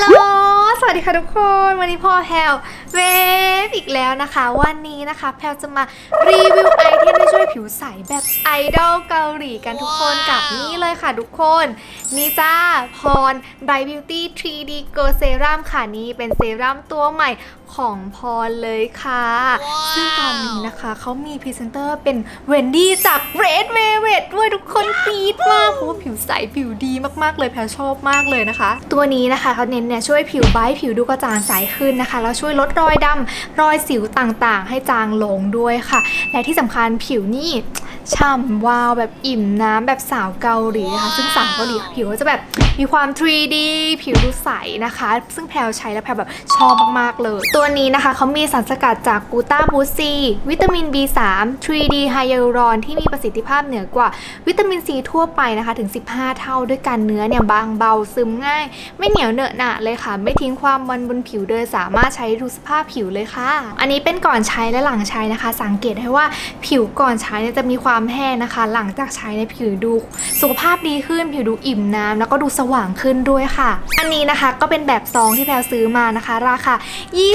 ดีค่ะทุกคน วันนี้พ่อแพลวเวฟอีกแล้วนะคะ วันนี้นะคะ แพลวจะมารีวิวไอเทมที่ช่วยผิวใสแบบไอดอลเกาหลีกันทุกคนกับนี่เลยค่ะทุกคน นี่จ้า พร Bright Beauty 3D Girl Serum ค่ะนี่เป็นเซรั่มตัวใหม่ของพรเลยค่ะ ซึ่งตอนนี้นะคะ เขามีพรีเซนเตอร์เป็นเวนดี้จาก Red Velvet ด้วยทุกคนกรี๊ ดมากเพราะว่าผิวใสผิวดีมากๆเลยแพรชอบมากเลยนะคะ ตัวนี้นะคะเขาเน้นเนี่ยช่วยผิวไบท์ผิวดูกระจ่างใสขึ้นนะคะแล้วช่วยลดรอยดำรอยสิวต่างๆ ให้จางลงด้วยค่ะ และที่สำคัญผิวนี่ ฉ่ำวาวแบบอิ่มน้ำแบบสาวเกาหลีนะคะ ซึ่งสาวเกาหลีผิวก็จะแบบมีความ 3D ผิวดูใสนะคะ ซึ่งแพลวใช้แล้วแพลวแบบชอบมากๆเลย ตัวนี้นะคะเขามีสารสกัดจากกูต้าบูซีวิตามิน B3 3D ไฮยาลูรอนที่มีประสิทธิภาพเหนือกว่าวิตามินซีทั่วไปนะคะ ถึง 15 เท่าด้วยกันเนื้อเนี่ยบางเบาซึมง่าย ไม่เหนียวเหนอะหนะเลยค่ะ ไม่ทิ้งความมันบนผิวเลยสามารถใช้ดูสภาพผิวเลยค่ะ อันนี้เป็นก่อนใช้และหลังใช้นะคะ สังเกตให้ว่าผิวก่อนใช้เนี่ยจะมีความแห้งนะคะ หลังจากใช้ในยผิวดูสุขภาพดีขึ้นผิวดูอิ่มน้ำแล้วก็ดูสว่างขึ้นด้วยค่ะ อันนี้นะคะก็เป็นแบบซองที่แพลซื้อมานะคะ ราคา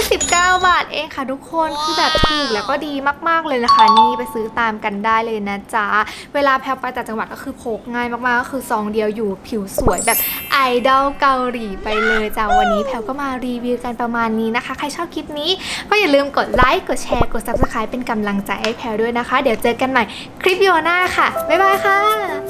29 บาทเองค่ะทุกคนคือแบบถูกแล้วก็ดีมากๆเลยนะคะ นี่ไปซื้อตามกันได้เลยนะจ๊ะเวลาแพลไปต่างจังหวัดก็คือพกง่ายมากๆก็คือซองเดียวอยู่ผิวสวยแบบไอดอลเกาหลีไปเลยจ้ะวันนี้แพลก็มารีวิวกันประมาณนี้นะคะ ใครชอบคลิปนี้ ก็อย่าลืมกดไลค์กดแชร์กด subscribe เป็นกำลังใจให้แพลด้วยนะคะ เดี๋ยวเจอกันใหม่คลิปโอหน้าค่ะ บ๊ายบายค่ะ